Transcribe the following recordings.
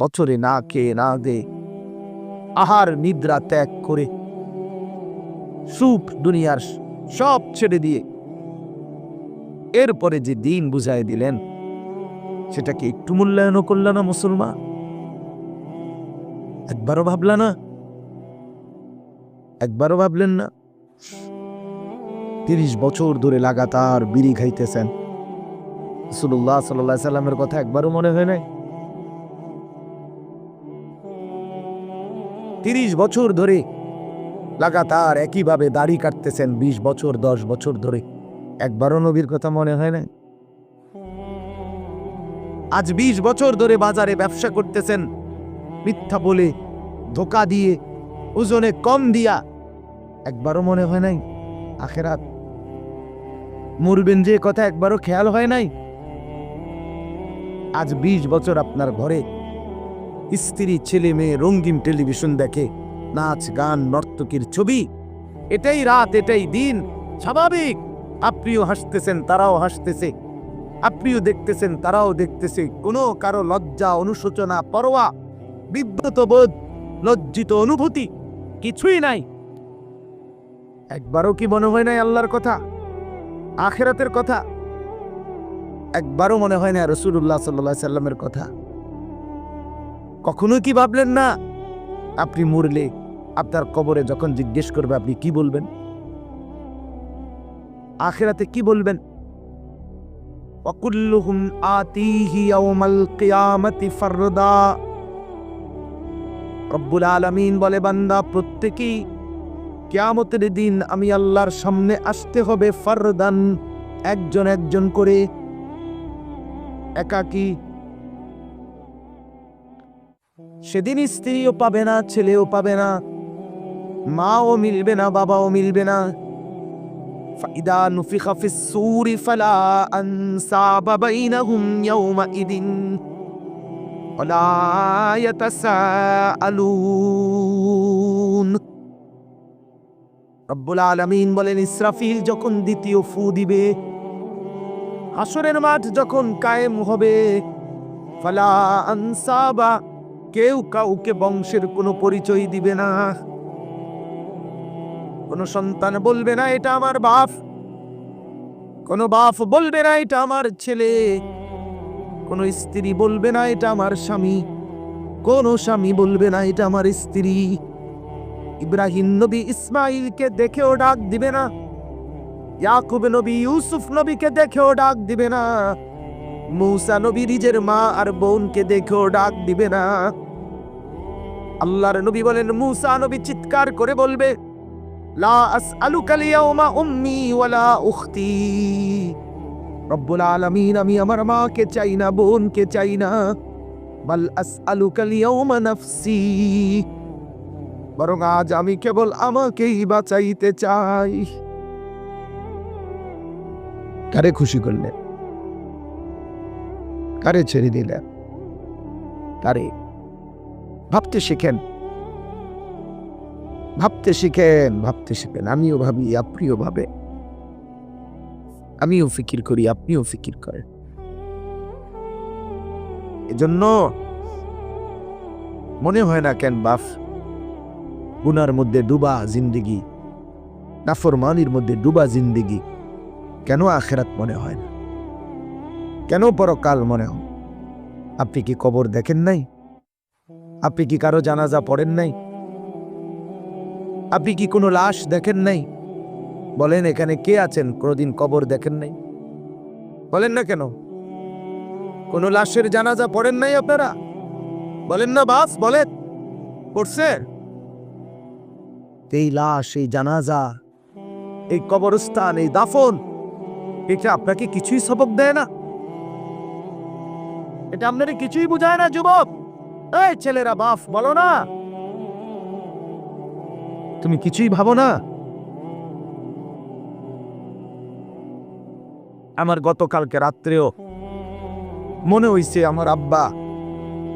বছরে না খেয়ে না দে, আহার নিদ্রা ত্যাগ করে। সুখ দুনিয়ার সব ছেড়ে দিয়ে। এরপরে যে দিন বুঝাই দিলেন, সেটাকে একটু মূল্যায়নও করল না মুসলমান। একবারও ভাবলা না। একবারও ভাবলেন না। তিরিশ বছর ধরে লাগাতার বিড়ি খাইতেছেন। রসুল্লাহ সাল্লাহ সাল্লামের কথা একবারও মনে হয় নাই। তিরিশ বছর ধরে লাগাতার একইভাবে দাড়ি কাটতেছেন বিশ বছর, দশ বছর ধরে। একবারও নবীর কথা মনে হয় না আজ বিশ বছর ধরে বাজারে ব্যবসা করতেছেন, মিথ্যা বলে ধোকা দিয়ে, ওজনে কম দিয়া। একবারও মনে হয় নাই? আখেরাত মরবেন যে কথা একবারও খেয়াল হয় নাই? আজ বিশ বছর আপনার ঘরে স্ত্রী, ছেলে, মেয়ে রঙ্গিন টেলিভিশন দেখে, নাচ, গান, নর্তকীর ছবি। এটাই রাত, এটাই দিন, স্বাভাবিক। আপনিও হাসতেছেন, তারাও হাসতেছে। আপনিও দেখতেছেন, তারাও দেখতেছে। কোনো কারও লজ্জা, অনুশোচনা, পরোয়া, বিব্রত বোধ, লজ্জিত অনুভূতি কিছুই নাই। একবারও কি মনে হয় নাই আল্লাহর কথা? আখেরাতের কথা? একবারও মনে হয় না রসুল্লাহ সাল্লা সাল্লামের কথা। কখনো কি ভাবলেন না আপনি মরলে আপনার কবরে যখন জিজ্ঞেস করবে আপনি কি বলবেন আখেরাতে কি বলবেন وكلهم آتيه يوم القيامة فردا রব্বুল আলামিন বলে বান্দা প্রত্যেকেই কিয়ামতের দিন আমি আল্লাহর সামনে আসতে হবে ফারদান একজন একজন করে একাকী সেদিন স্ত্রীও পাবে না ছেলেও পাবে না মাও মিলবে না বাবাও মিলবে না فإذا نفخ في الصور فلا أنساب بينهم يومئذ ولا يتساءلون রব্বুল আলামিন বলেন ইসরাফিল যখন দ্বিতীয় ফু দিবে হাসরের মাঠ যখন কায়েম হবে ফালা আনসাবা কেউ কাউকে বংশের কোনো পরিচয় দিবে না। কোনো সন্তান বলবে না, এটা আমার বাপ। কোনো বাপ বলবে না, এটা আমার ছেলে। কোনো স্ত্রী বলবে না, এটা আমার স্বামী। কোনো স্বামী বলবে না, এটা আমার স্ত্রী। ইব্রাহিম নবী ইসমাইলকে দেখেও ডাক দিবে না। ইয়াকুব নবী ইউসুফ নবীকে দেখেও ডাক দিবে না। মূসা নবী নিজের মা আর বোনকে দেখেও ডাক দিবে না। আল্লাহর নবী বলেন, মূসা নবী চিৎকার করে বলবে উখতি। আমি আমার বোনকে বরং আজ আমি কেবল আমাকেই বাঁচাইতে চাই। কারে খুশি করলেন? কারে ছেড়ে দিলেন? কারে ভাবতে শিখেন। ভাবতে শিখেন ভাবতে শিখেন। আমিও ভাবি, আপনিও ভাবে আমিও ফিকির করি, আপনিও ফিকির করেন। এজন্য মনে হয় না কেন, বাফ, গুনার মধ্যে ডুবা জিন্দিগি, নাফরমানির মধ্যে ডুবা জিন্দিগি, কেন আখেরাত মনে হয় না? কেন পরকাল মনে হয়? আপনি কি কবর দেখেন নাই? আপনি কি কারও জানাজা পড়েন নাই? আপনি কি কোনো লাশ দেখেন নাই? বলেন, এখানে কে আছেন? কোনোদিন কবর দেখেন নাই? বলেন না কেন? কোনো লাশের জানাজা পড়েন নাই আপনারা? বলেন না, বাস, বলেন। পড়ছেন এই লাশ, এই জানাজা, এই কবরস্থান, এই দাফন, এটা আপনাকে কিছুই সবক দেয় না। এটা আপনারা কিছুই বুঝায় না, যুবক। এই ছেলেরা বাফ বলো না। তুমি কিছুই ভাবো না। আমার গতকালকে রাত্রেও মনে হইছে আমার আব্বা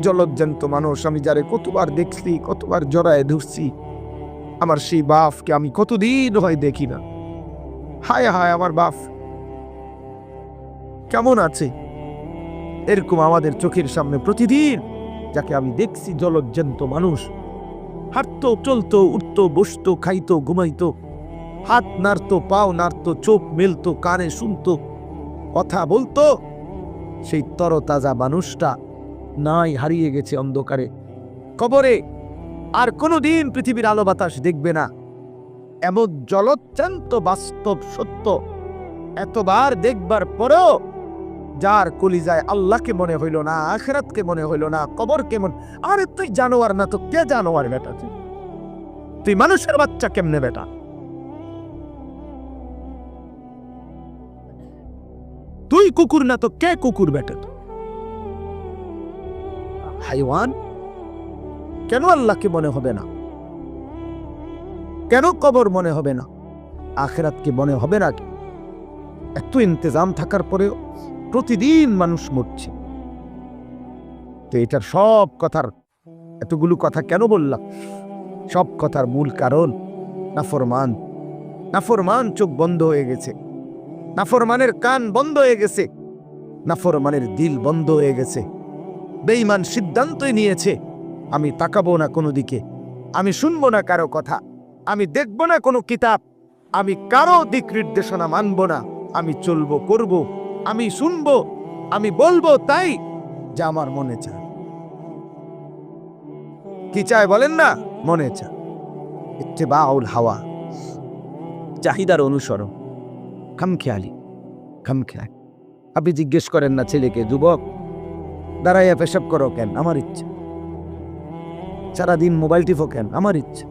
জলজ্জান্ত মানুষ। আমি যারে কতবার দেখছি, কতবার জড়ায় ধরছি, আমার সেই বাফকে আমি কতদিন হয় দেখি না। হায় হায়, আমার বাপ। কেমন আছে? এরকম আমাদের চোখের সামনে প্রতিদিন যাকে আমি দেখছি জলজ্জন্ত মানুষ। হাঁটতো, চলতো, উঠতো, বসতো, খাইতো, ঘুমাইত। হাত নাড়তো, পাও নাড়তো, চোখ মেলতো, কানে শুনতো। কথা বলতো। সেই তরতাজা মানুষটা নাই হারিয়ে গেছে অন্ধকারে। কবরে আর কোনোদিন পৃথিবীর আলো বাতাস দেখবে না। এমন জলচ্চান্ত বাস্তব সত্য এতবার দেখবার পরেও যার কলিজায় আল্লাহকে মনে হইল না, আখেরাতকে মনে হইল না কবর কেমন আরে তুই জানোয়ার না তো কে জানোয়ার বেটা তুই? মানুষের বাচ্চা কেমনে বেটা? তুই কুকুর না তো কে কুকুর বেটা? হাইওয়ান? কেন আল্লাহকে মনে হবে না? কেন কবর মনে হবে না? আখেরাতকে মনে হবে না? এত ইন্তজাম থাকার পরেও প্রতিদিন মানুষ মরছে। তো এটার সব কথার এতগুলো কথা কেন বললাম? সব কথার মূল কারণ নাফরমান। নাফরমান চোখ বন্ধ হয়ে গেছে। নাফরমানের কান বন্ধ হয়ে গেছে। নাফরমানের দিল বন্ধ হয়ে গেছে। বেঈমান সিদ্ধান্তই নিয়েছে, আমি তাকাবো না কোনো দিকে। আমি শুনব না কারও কথা। আমি দেখব না কোনো কিতাব। আমি কারও দিক নির্দেশনা মানব না। আমি চলবো, করব। আমি শুনব, আমি বলব তাই যা আমার মনে চায়। কি চায় বলেন না? মনে চায়। ইত্তেবাউল হাওয়া। চাহিদার অনুসরণ। খামখেয়ালি খামখেয়ালি। আপনি জিজ্ঞেস করেন না, ছেলেকে, যুবক, দাঁড়াইয়া পেশাব করো কেন? আমার ইচ্ছা। সারাদিন মোবাইল টিপো কেন? আমার ইচ্ছা।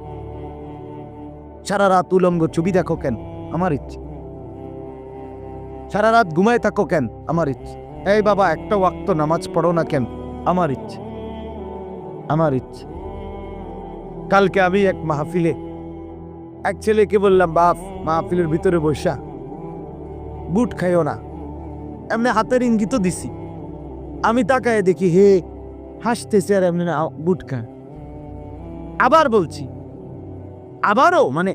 সারা রাত উলঙ্গ ছবি দেখো কেন? আমার ইচ্ছা। সারা রাত ঘুমায় থাকো কেন? আমার ইচ্ছা। এই বাবা, একটা ওয়াক্ত নামাজ পড়ো না কেন? আমার ইচ্ছে। আমার ইচ্ছে। কালকে আমি এক মাহফিলে, এক ছেলেকে বললাম, বাপ, মাহফিলের ভিতরে বসা বুট খাইও না। এমনি হাতের ইঙ্গিত দিছি। আমি তাকায় দেখি, হে, হাসতেছে আর এমনি না, বুট খায় আবার বলছি, আবারও মানে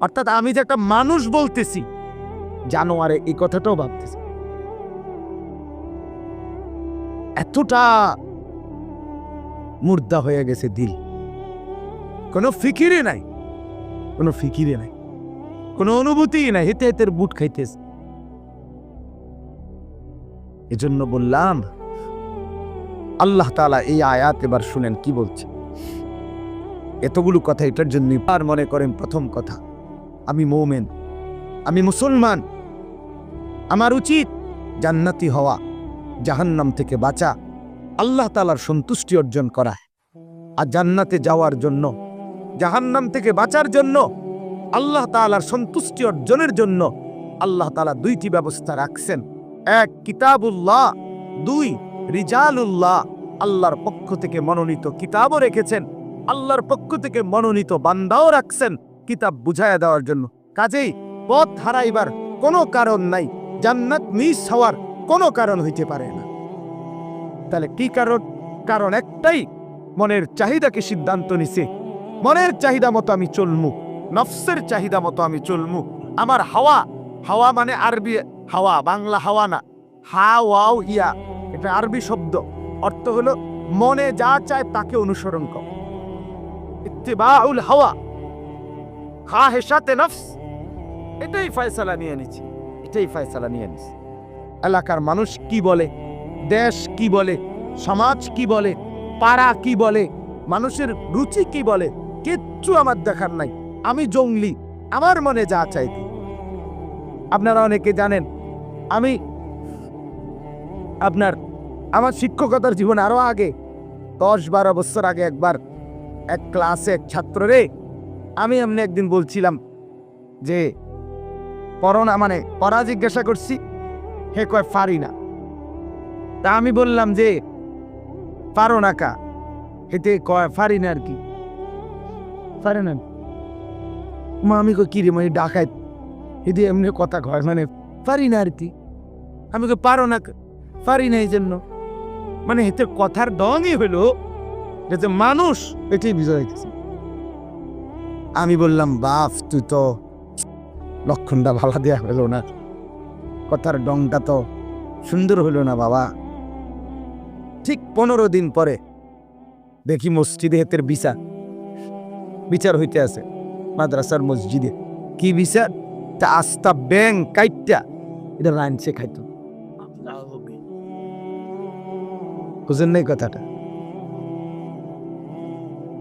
অর্থাৎ আমি যে একটা মানুষ বলতেছি জানোয়ারে এই কথাটাও ভাবতেছি। এতটা মুর্দা হয়ে গেছে দিল। কোনো ফিকিরে নাই। কোনো ফিকিরে নাই। কোনো অনুভূতি নাই। হেতে হেতের বুট খাইতেছে। এজন্য বললাম, আল্লাহ তাআলা এই আয়াত এবার শুনেন, কি বলছে? এতগুলো কথা এটার জন্য আর মনে করেন প্রথম কথা, আমি মৌমেন, আমি মুসলমান। আমার উচিত জান্নাতি হওয়া, জাহান্নাম থেকে বাঁচা, আল্লাহ তালার সন্তুষ্টি অর্জন করা। আর জান্নাতে যাওয়ার জন্য, জাহান্নাম থেকে বাঁচার জন্য, আল্লাহ তালার সন্তুষ্টি অর্জনের জন্য আল্লাহ তালা দুইটি ব্যবস্থা রাখছেন। এক, কিতাবুল্লাহ, দুই, রিজালুল্লাহ, আল্লাহর পক্ষ থেকে মনোনীত কিতাবও রেখেছেন, আল্লাহর পক্ষ থেকে মনোনীত বান্দাও রাখছেন, কিতাব বুঝাইয়া দেওয়ার জন্য। কাজেই পথ হারাইবার কোনো কারণ নাই। জান্নাত মিস হওয়ার কোনো কারণ হইতে পারে না। তাহলে কি কারণ? কারণ একটাই, মনের চাহিদাকে সিদ্ধান্ত নিছে। মনের চাহিদা মতো আমি চলমু, নফসের চাহিদা মতো আমি চলমু। আমার হাওয়া হাওয়া মানে আরবি হাওয়া, বাংলা হাওয়া না। হা ওয়াও ইয়া, এটা আরবি শব্দ। অর্থ হলো মনে যা চায় তাকে অনুসরণ কর। ইত্তিবাউল হাওয়া, খা হেসাতে নফস। এটাই ফয়সালা নিয়ে নিছি। এটাই ফয়সালা নিয়ে নিছি এলাকার মানুষ কি বলে? দেশ কি বলে? সমাজ কি বলে? পাড়া কি বলে? মানুষের রুচি কি বলে? কিচ্ছু আমার দেখার নাই। আমি জঙ্গলি। আমার মনে যা চাইতে আপনারা অনেকে জানেন, আমি আপনার, আমার শিক্ষকতার জীবন আরও আগে দশ বারো বছর আগে একবার এক ক্লাসে এক ছাত্র রে, আমি এমনি একদিন বলছিলাম যে পড়ো না মানে পড়া জিজ্ঞাসা করছি, হে কয় পারি না। তা আমি বললাম যে, পারো না কা। হেতে কয় পারি না আর কি। পারে না। মা আমি কই, কি রে মানে ডাকায় হেতে এমনি কথা কয় মানে পারি না আর কি। আমি কই, পারো না? পারি না এই জন্য। মানে হেতে কথার দমই হইল যে মানুষ, এটাই যাইতেছে আমি বললাম বাপ তুই তো লক্ষণটা ভালো দেয়া হলো না। কথার ডংটা তো সুন্দর হলো না বাবা। ঠিক পনেরো দিন পরে দেখি মসজিদে হেতের বিচার। বিচার হইতে আছে মাদ্রাসার মসজিদে। কি বিচার? তা আস্তা ব্যাং কাইটটা। এটা রানছে খাইতো বুঝেন নাই কথাটা?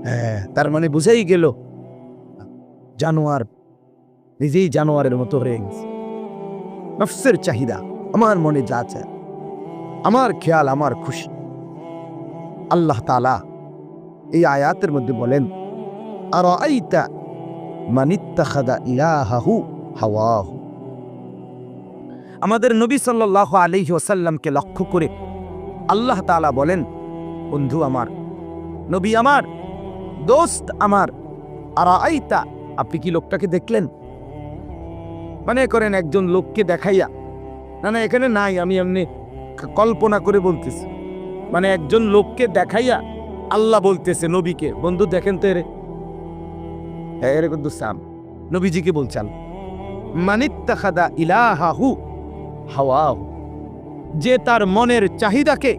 হ্যাঁ তার মানে বুঝেই গেল। জানোয়ার নিজেই জানোয়ারের মতো হয়ে গেছে। নফসের চাহিদা আমার মনে যা চায়, আমার খেয়াল, আমার খুশি। আল্লাহ তালা এই আয়াতের মধ্যে বলেন আর আইতা মানিত্তাখাদা হাওয়াহু? আমাদের নবী সাল্লাল্লাহু আলাইহি ওসাল্লামকে লক্ষ্য করে আল্লাহ তাআলা বলেন, বন্ধু আমার, নবী আমার, দোস্ত আমার আর আইতা আপনি কি লোকটাকে দেখলেন? মানে করেন একজন লোককে দেখাইয়া, না না, এখানে নাই, আমি এমনি কল্পনা করে বলতেছি। মানে একজন লোককে দেখাইয়া আল্লাহ বলতেছে নবীকে। বন্ধু, দেখেন তো এরে হ্যাঁ এরে কিন্তু সাম। নবীজিকে বলছেন, মানিত্তাখাদা ইলাহাহু হাওয়াহু যে তার মনের চাহিদাকে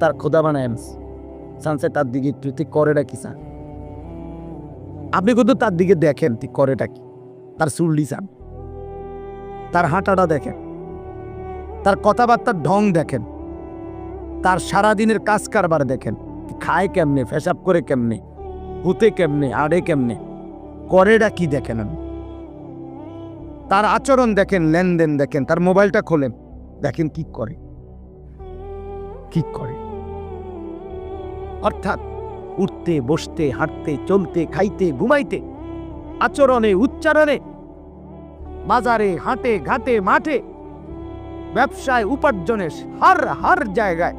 তার খোদা বানায় সানসে তার দিকে তুই তুই করেটা কি চান আপনি কিন্তু তার দিকে দেখেন, তুই করেটা কি? তার চুল্লি চান তার হাঁটাটা দেখেন। তার কথাবার্তার ঢং দেখেন। তার সারাদিনের কাজ কারবার দেখেন খায় কেমনে ফেসাব করে কেমনে, হুতে কেমনে, আড়ে কেমনে করেটা কি দেখেন? তার আচরণ দেখেন, লেনদেন দেখেন, তার মোবাইলটা খোলেন, দেখেন কি করে। কি করে। অর্থাৎ উঠতে, বসতে, হাঁটতে, চলতে, খাইতে, ঘুমাইতে, আচরণে, উচ্চারণে বাজারে, হাটে, ঘাটে, মাঠে। ব্যবসায় উপার্জনে হার হার জায়গায়।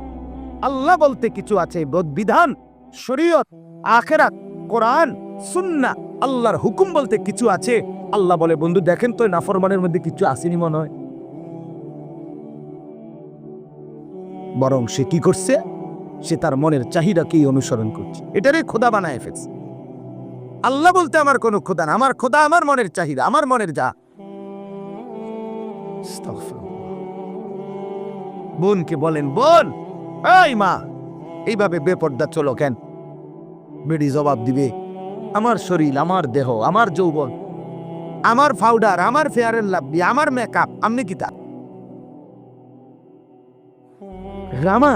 আল্লাহ বলতে কিছু আছে বিধান শরীয়ত, আখেরাত, কোরআন সুন্না আল্লাহর হুকুম বলতে কিছু আছে। আল্লাহ বলে, বন্ধু, দেখেন তো, নাফরমানের মধ্যে কিছু আসেনি মনে হয়। বরং সে কি করছে? সে তার মনের চাহিদাকেই অনুসরণ করছে। এটারই খোদা বানায় ফেলছে। আল্লাহ বলতে, আমার কোনো খোদা না, আমার খোদা আমার মনের চাহিদা, আমার মনের যা। বোনকে বলেন বোন এই মা এইভাবে বেপর্দা চলো কেন বেডি জবাব দিবে আমার শরীর আমার দেহ আমার যৌবন আমার পাউডার আমার ফেয়ারের লাভলি আমার মেকআপ আপনি কি তা রামা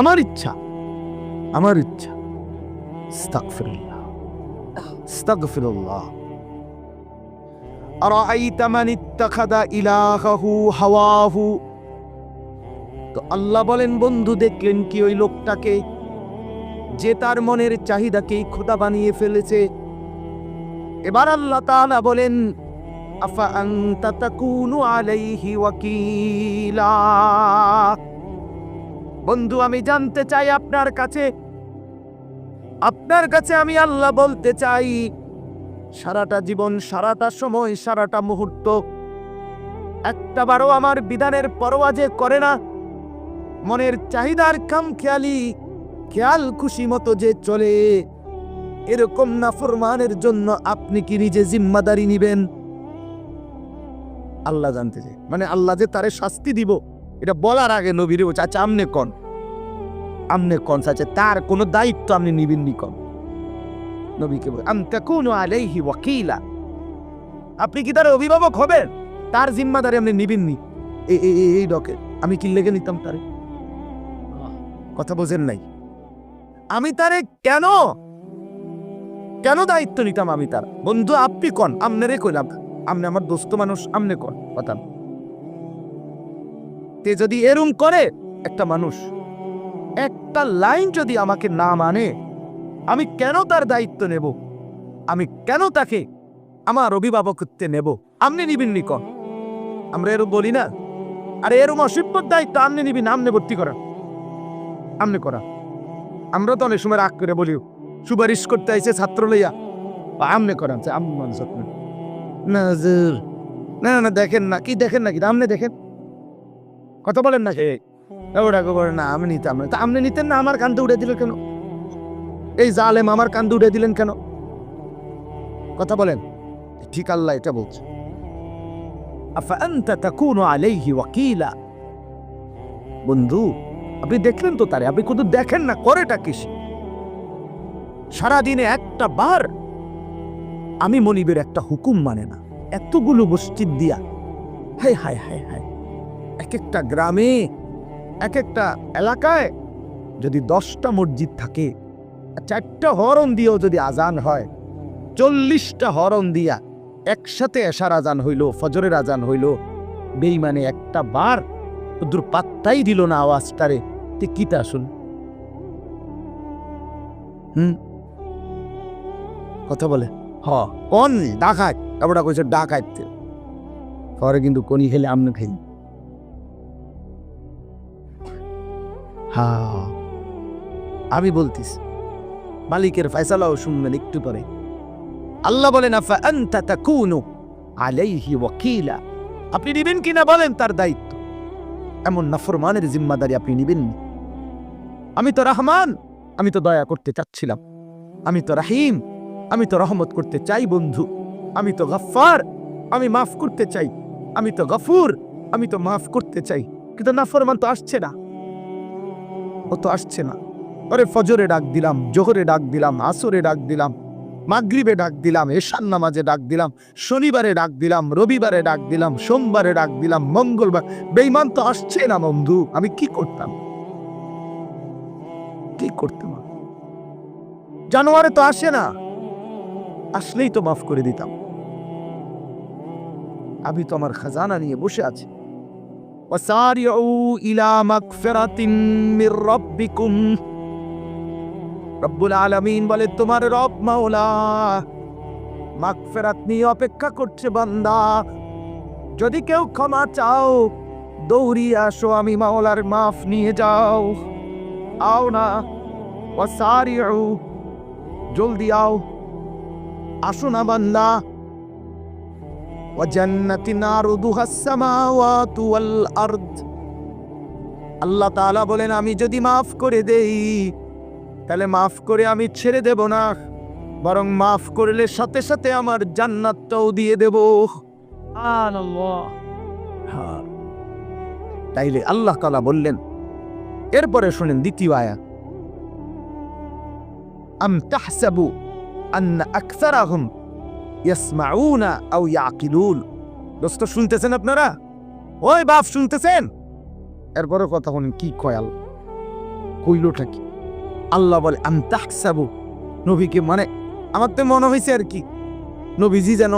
আমার ইচ্ছা আমার ইচ্ছা আস্তাগফিরুল্লাহ আস্তাগফিরুল্লাহ أرأيت من اتخذ إلهه هواه তো আল্লাহ বলেন, বন্ধু, দেখলেন কি ওই লোকটাকে? যে তার মনের চাহিদাকেই খোদা বানিয়ে ফেলেছে। এবার আল্লাহ তাআলা বলেন আলাইহি বন্ধু, আমি জানতে চাই আপনার কাছে। আপনার কাছে আমি আল্লাহ বলতে চাই সারাটা জীবন, সারাটা সময়, সারাটা মুহূর্ত। একটা বারও আমার বিধানের পরোয়া যে করে না, মনের চাহিদার কাম খেয়ালি খেয়াল খুশি মতো যে চলে, এরকম নাফরমানের জন্য আপনি কি নিজে জিম্মাদারি নিবেন? আল্লাহ জানতে চাই মানে আল্লাহ যে তারে শাস্তি দিব, এটা বলার আগে নবীরে চাচা, আমনে কন। আমনে কন চাচা, তার কোনো দায়িত্ব আপনি নিবেন নি কন। নবীকে আম আলাইহি ওয়াকিলা। আপনি কি তার অভিভাবক হবেন? তার জিম্মাদারি আপনি নিবেন নি এই এই এই- এই ডকে, আমি কি লেগে নিতাম তারে? কথা বোঝেন নাই। আমি তারে কেন? কেন দায়িত্ব নিতাম আমি তার? বন্ধু, আপনি কন? আমনেরে কইলাম, আমনে আমার দোস্ত মানুষ, আমনে কন? কথা তে যদি এরম করে একটা মানুষ, একটা লাইন যদি আমাকে না মানে আমি কেন তার দায়িত্ব নেব? আমি কেন তাকে আমার অভিভাবকত্বে নেব? আমনে নিবিন নি কন আমরা এরম বলি না। আরে এরম অসভ্যর দায়িত্ব আমনে নিবিন আমনে ভর্তি করা। আমনে করা। আমরা তো অনেক সময় রাগ করে বলি সুপারিশ করতে আইছে ছাত্র লইয়া। বা আমনে করান আম মানুষ না না না, না দেখেন না কি দেখেন নাকি আমনে দেখেন। কথা বলেন না সে ওটা করে না আমি নিতাম না তা আমনে নিতেন না আমার কান্দে উড়ে দিলেন কেন? এই জালেম আমার কান্দে উড়ে দিলেন কেন? কথা বলেন। ঠিক আল্লাহ এটা বলছে। বন্ধু, আপনি দেখলেন তো তারে? আপনি শুধু দেখেন না করেটা কি সারাদিনে একটা বার আমি মনিবের একটা হুকুম মানে না। এতগুলো মসজিদ দিয়া। হায় হায় হায় হায় এক একটা গ্রামে এক একটা এলাকায় যদি দশটা মসজিদ থাকে চারটা হরণ দিয়েও যদি আজান হয় চল্লিশটা হরণ দিয়া একসাথে এশার আজান হইল ফজরের আজান হইল বেইমানে একটা বার ওদের পাত্তাই দিল না আওয়াজটারে। তে কিতা শুন হুম? কথা বলে। হ। কোন ডাকাত? তারপরে কইছে ডাকাইতে পরে কিন্তু কোনি খেলে আমনে খাই। হা। আমি বলতিস। মালিকের ফয়সালাও শুনবেন একটু পরে। আল্লাহ বলেন আলাইহি ওয়াকিলা। আপনি নিবেন কিনা বলেন, তার দায়িত্ব। এমন নাফরমানের জিম্মাদারি আপনি নিবেন আমি তো রহমান, আমি তো দয়া করতে চাচ্ছিলাম। আমি তো রাহিম, আমি তো রহমত করতে চাই, বন্ধু। আমি তো গফফার, আমি মাফ করতে চাই। আমি তো গফুর, আমি তো মাফ করতে চাই। কিন্তু নাফরমান তো আসছে না। ও তো আসছে না। আরে ফজরে ডাক দিলাম জোহরে ডাক দিলাম আসরে ডাক দিলাম মাগরিবে ডাক দিলাম এশান নামাজে ডাক দিলাম শনিবারে ডাক দিলাম রবিবারে ডাক দিলাম সোমবারে ডাক দিলাম মঙ্গলবার বেইমান তো আসছে না বন্ধু আমি কি করতাম কি করতাম জানোয়ারে তো আসে না আসলেই তো মাফ করে দিতাম আমি তো আমার খাজানা নিয়ে বসে আছি وسارعوا إلى مغفرة من ربكم রব্বুল আলমিন বলে, তোমার রব মাওলা মাগফেরাত নিয়ে অপেক্ষা করছে বান্দা। যদি কেউ ক্ষমা চাও, দৌড়িয়ে আসো, আমি মাওলার মাফ নিয়ে যাও। আও না ও সারি জলদি আও। আসো না বান্দা। ও জান্নাতিন আরদুহা সামাওয়াতু ওয়াল আরদ। আল্লাহ তাআলা বলেন, আমি যদি মাফ করে দেই তাহলে মাফ করে আমি ছেড়ে দেব না বরং মাফ করলে সাথে সাথে আমার জান্নাতটাও দিয়ে দেব। হ্যাঁ। তাইলে আল্লাহ তাআলা বললেন এরপরে শুনেন দ্বিতীয় আয়া। আম তাহসাবু আন্না আকসারাহুম ইয়াসমাউনা আও ইয়াকিলুন। দোস্ত শুনতেছেন আপনারা? ওই বাপ শুনতেছেন? এরপরে কথা শুনেন কি কয়াল কইলটা কি? আল্লাহ বলে, আম তাহসাবু। নবীকে মানে আমার তো মনে হয়েছে আর কি, নবীজি যেন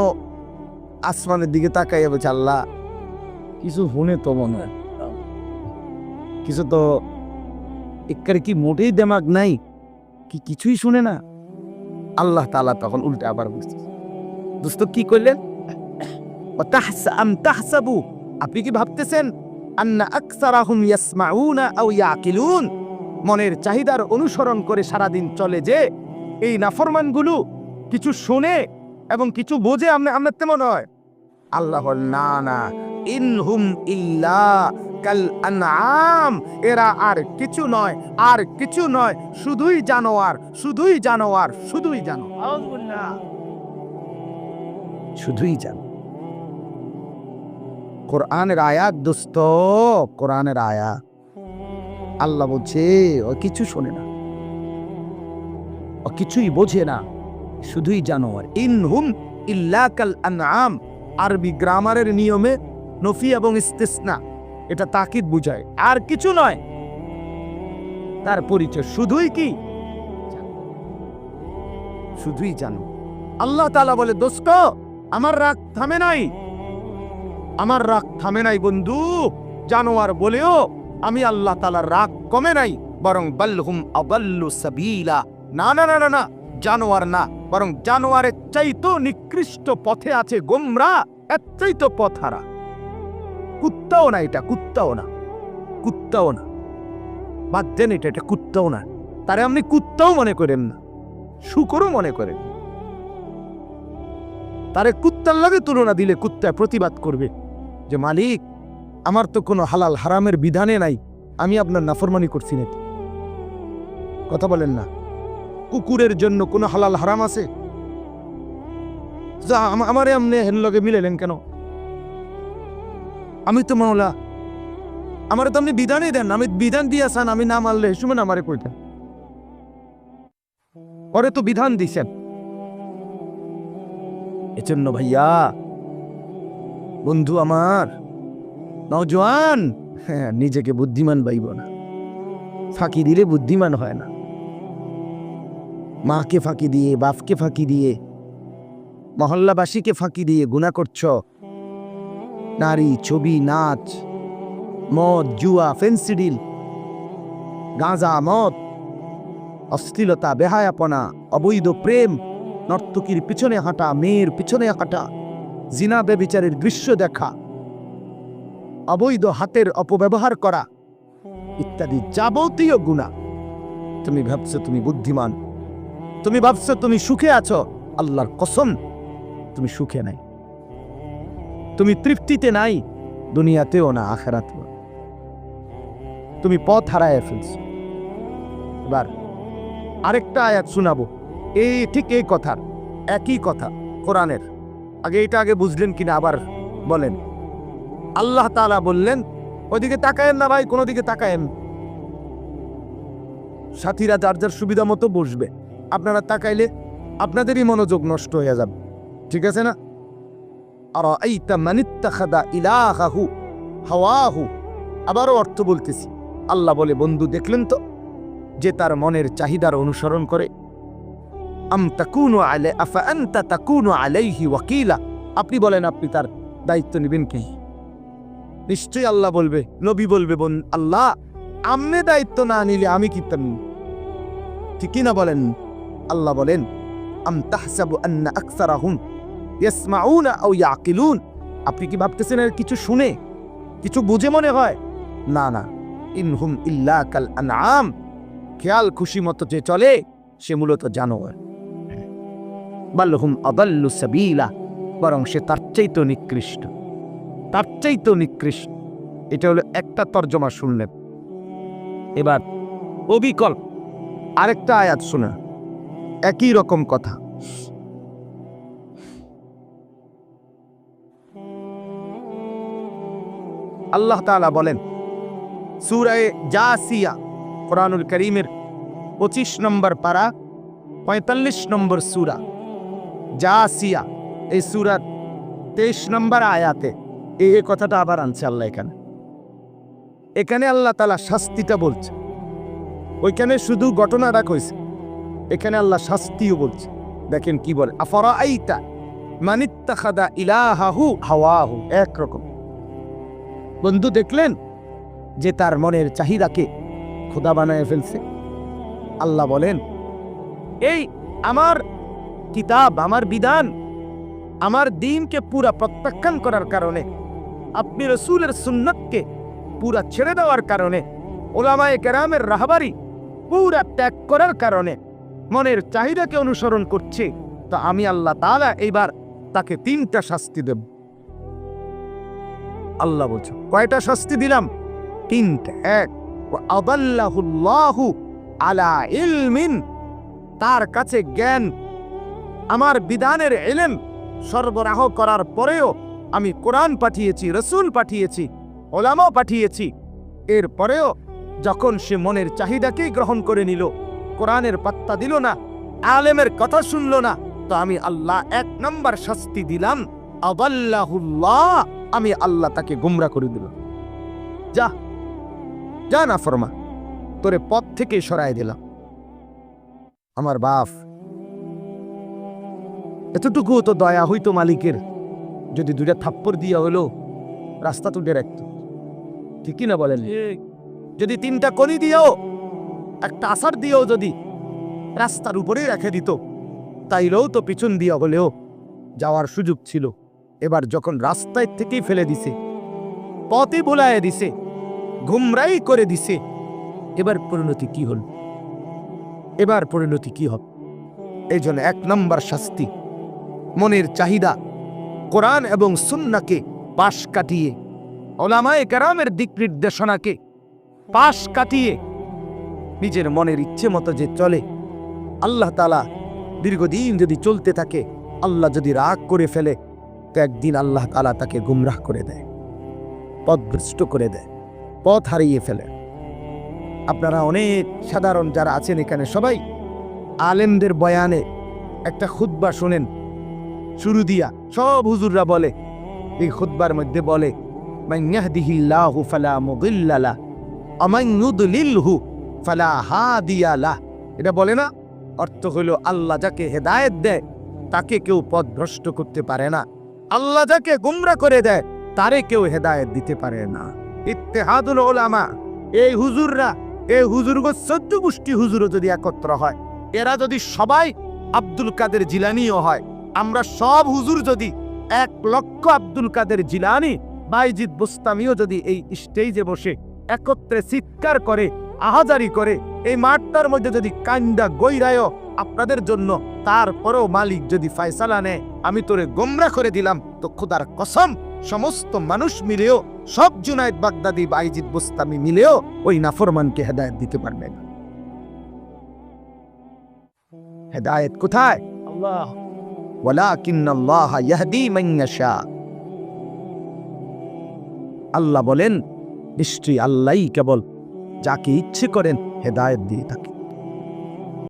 আসমানের দিকে তাকাইয়া বলছে, আল্লাহ, কিছু শুনে তো মনে কিছু তো একারে কি মোটেই দেমাগ নাই, কি কিছুই শুনে না? আল্লাহ তাআলা তখন উল্টে আবার বুঝতেছে দোস্ত, কি করলেন আপনি কি ভাবতেছেন? আন্না আকসারাহুম ইয়াসমাউনা আও ইয়াকিলুন। মনের চাহিদার অনুসরণ করে সারাদিন চলে যে এই নাফরমানগুলো কিছু শোনে এবং কিছু বোঝে আমরা আমরা তেমন হয়। আল্লাহ না না ইনহুম ইল্লা কাল আনআম এরা আর কিছু নয় আর কিছু নয় শুধুই জানোয়ার শুধুই জানোয়ার শুধুই জানোয়ার শুধুই জানো। কোরআনের আয়াত দোস্ত কোরআনের আয়াত। আল্লাহ বলছে ও কিছু শোনে না। ও কিছুই বোঝে না। শুধুই জানোয়ার। ইনহুম ইল্লাকাল আনআম। আরবি গ্রামারের নিয়মে নফি এবং ইস্তিসনা, এটা তাকিদ বুঝায়। আর কিছু নয়। তার পরিচয় শুধুই কি? শুধুই জানো। আল্লাহ তালা বলে, দোস্ত, আমার রাগ থামে নাই। আমার রাগ থামে নাই বন্ধু। জানোয়ার বলেও আমি আল্লাহ তালার রাগ কমে নাই, বরং বাল্লহুম আবাল্লু সাবিলা। না না না না না, জানোয়ার না, বরং জানোয়ারের চাইতো নিকৃষ্ট পথে আছে গোমরা, এর চাইতো পথ হারা কুত্তাও না এটা, কুত্তাও না কুত্তাও না। বাদ দেন এটা এটা কুত্তাও না। তারে আপনি কুত্তাও মনে করেন না, শুকরও মনে করেন তারে কুত্তার লাগে তুলনা দিলে কুত্তায় প্রতিবাদ করবে যে মালিক আমার তো কোনো হালাল হারামের বিধানে নাই। আমি আপনার নাফরমানি করছি না কথা বলেন না। কুকুরের জন্য কোনো হালাল হারাম আছে? যা আমারে আপনি হেন লগে মিলেলেন কেন? আমি তো মাওলা, আমার তো আপনি বিধানই দেন আমি বিধান দিয়ে আসান আমি না মানলে শুনেন আমারে কইতেন পরে তো বিধান দিছেন। এজন্য ভাইয়া, বন্ধু আমার নজওয়ান হ্যাঁ নিজেকে বুদ্ধিমান পাইব না। ফাঁকি দিলে বুদ্ধিমান হয় না। মাকে ফাঁকি দিয়ে, বাপকে ফাঁকি দিয়ে, মহল্লাবাসীকে ফাঁকি দিয়ে গুণা করছ। নারী, ছবি, নাচ, মদ, জুয়া ফেন্সিডিল গাঁজা, মদ, অশ্লীলতা, বেহায়াপনা, অবৈধ প্রেম, নর্তকীর পিছনে হাঁটা, মেয়ের পিছনে হাঁটা, জিনা বেবিচারের দৃশ্য দেখা অবৈধ হাতের অপব্যবহার করা ইত্যাদি যাবতীয় গুণা। তুমি ভাবছ তুমি বুদ্ধিমান। তুমি ভাবছ তুমি সুখে আছো। আল্লাহর কসম, তুমি সুখে নাই। তুমি তৃপ্তিতে নাই, দুনিয়াতেও না, আখেরাতেও। তুমি পথ হারায় ফেলছ। এবার আরেকটা আয়াত শোনাবো। এই ঠিক এই কথার, একই কথা, কোরআনের। আগে এটা আগে বুঝলেন কিনা আবার বলেন। আল্লাহ তালা বললেন, ওইদিকে তাকায়েন না ভাই কোনো দিকে তাকায়েন। সাথীরা যার যার সুবিধা মতো বসবে। আপনারা তাকাইলে আপনাদেরই মনোযোগ নষ্ট হয়ে যাবে। ঠিক আছে না? ইলাহাহু হাওয়াহু। আবারও অর্থ বলতেছি, আল্লাহ বলে, বন্ধু, দেখলেন তো যে তার মনের চাহিদার অনুসরণ করে? আম তাকুনু আলে, আফা আনতা তাকুনু আলাইহি ওয়াকিলা? আপনি বলেন, আপনি তার দায়িত্ব নেবেন কি? নিশ্চয়ই আল্লাহ বলবে, নবী বলবে বোন, আল্লাহ, আমনে দায়িত্ব না নিলে আমি কি তেমনি ঠিকই না বলেন? আল্লাহ বলেন, আম ইয়াকিলুন। আপনি কি ভাবতেছেন এর কিছু শুনে, কিছু বুঝে মনে হয়? না না। ইনহুম ইল্লা কাল আনআম। খেয়াল খুশি মতো যে চলে, সে মূলত জানোয়ার। বাল্লহুম আদাল্লু সাবিলা, বরং সে তার চাইতেও নিকৃষ্ট। তার চাইতেও নিকৃষ্ট। এটা হলো একটা তর্জমা শুনলেন এবার অবিকল্প আরেকটা আয়াত শোনা। একই রকম কথা। আল্লাহ তাআলা বলেন, সূরায়ে জাসিয়া, কোরআনুল করিমের পঁচিশ নম্বর পারা, পঁয়তাল্লিশ নম্বর সূরা। জাসিয়া, এই সুরার তেইশ নম্বর আয়াতে এই কথাটা আবার আনছে আল্লাহ এখানে। এখানে আল্লাহ তালা শাস্তিটা বলছে। ওইখানে শুধু ঘটনাটা কইছে। এখানে আল্লাহ শাস্তিও বলছে। দেখেন কি বলে আফরা আইতা মানিত্তাখাদা ইলাহাহু? হাওয়াহু, একরকম। বন্ধু দেখলেন যে তার মনের চাহিদাকে খোদা বানায় ফেলছে। আল্লাহ বলেন, এই আমার কিতাব, আমার বিধান, আমার দিনকে পুরা প্রত্যাখ্যান করার কারণে আপনি রসুলের সুন্নতকে পুরা ছেড়ে দেওয়ার কারণে ওলামায়ে কেরামের রাহবারি পুরা ত্যাগ করার কারণে মনের চাহিদাকে অনুসরণ করছে, তো আমি আল্লাহ তালা এইবার তাকে তিনটা শাস্তি দেব। আল্লাহ বলছে, কয়টা শাস্তি দিলাম? তিনটা। এক আদাল্লাহুল্লাহু আলা ইলমিন, তার কাছে জ্ঞান, আমার বিধানের এলেম সরবরাহ করার পরেও আমি কোরআন পাঠিয়েছি, রসুল পাঠিয়েছি ওলামাও পাঠিয়েছি। এর পরেও যখন সে মনের চাহিদাকেই গ্রহণ করে নিল, কোরআনের পাত্তা দিল না, আলেমের কথা শুনল না, তো আমি আল্লাহ এক নম্বর শাস্তি দিলাম, আদাল্লাহুল্লাহ, আমি আল্লাহ তাকে গুমরা করে দিল যা যা না ফরমা তোরে পথ থেকে সরাই দিলাম। আমার বাপ এতটুকু তো দয়া হইতো মালিকের। যদি দুইটা থাপ্পড় দিয়া হলো রাস্তা তুলে রাখতো ঠিকই না বলেন? যদি তিনটা কনি দিয়েও একটা আসার দিয়েও যদি রাস্তার উপরেই রেখে দিত তাইলেও তো পিছন দিয়া হলেও যাওয়ার সুযোগ ছিল। এবার যখন রাস্তায় থেকেই ফেলে দিছে পথে বোলায় দিছে ঘুমরাই করে দিছে এবার পরিণতি কি হল? এবার পরিণতি কি হবে এই জন্য এক নম্বর শাস্তি মনের চাহিদা কোরআন এবং সুন্নাকে পাশ কাটিয়ে, ওলামায় কেরামের দিক নির্দেশনাকে পাশ কাটিয়ে নিজের মনের ইচ্ছে মতো যে চলে, আল্লাহ তালা দীর্ঘদিন যদি চলতে থাকে, আল্লাহ যদি রাগ করে ফেলে, তো একদিন আল্লাহ তালা তাকে গুমরাহ করে দেয়, পথভ্রষ্ট করে দেয়, পথ হারিয়ে ফেলে। আপনারা অনেক সাধারণ যারা আছেন এখানে সবাই, আলেমদের বয়ানে একটা খুতবা শোনেন শুরু দিয়া সব হুজুররা বলে, এই খুতবার মধ্যে বলে, মান ইয়াহদিহিল্লাহু ফালা মুদিল্লা লাহ ওয়া মান ইউদ্লিলহু ফালা হাদিয়া লাহ এটা বলে না, অর্থ হলো আল্লাহ যাকে হেদায়েত দেয়, তাকে কেউ পথভ্রষ্ট করতে পারে না। আল্লাহ যাকে গুমরা করে দেয়, তারে কেউ হেদায়েত দিতে পারে না। ইত্তেহাদুল ওলামা এই হুজুররা, এই হুজুরগো চোদ্দ গোষ্ঠী হুজুরও যদি একত্র হয়, এরা যদি সবাই আব্দুল কাদের জিলানিও হয় আমরা সব হুজুর যদি এক লক্ষ আব্দুল কাদের জিলানি বাইজিদ বুস্তামিও যদি এই স্টেজে বসে একত্রে চিৎকার করে, আহাজারি করে, এই মাঠটার মধ্যে যদি কান্দা গৈরায় আপনাদের জন্য তারপরেও মালিক যদি ফয়সালা নেয়, আমি তোরে গোমরা করে দিলাম। তো খুদার কসম, সমস্ত মানুষ মিলেও, সব জুনায়দ বাগদাদি বাইজিদ বুস্তামি মিলেও ওই নাফরমানকে হেদায়েত দিতে পারবে না। হেদায়েত কোথায়? আল্লাহ। আল্লাহ বলেন নিশ্চয়ই আল্লাহই কেবল যাকে ইচ্ছে করেন হেদায়ত দিয়ে থাকে।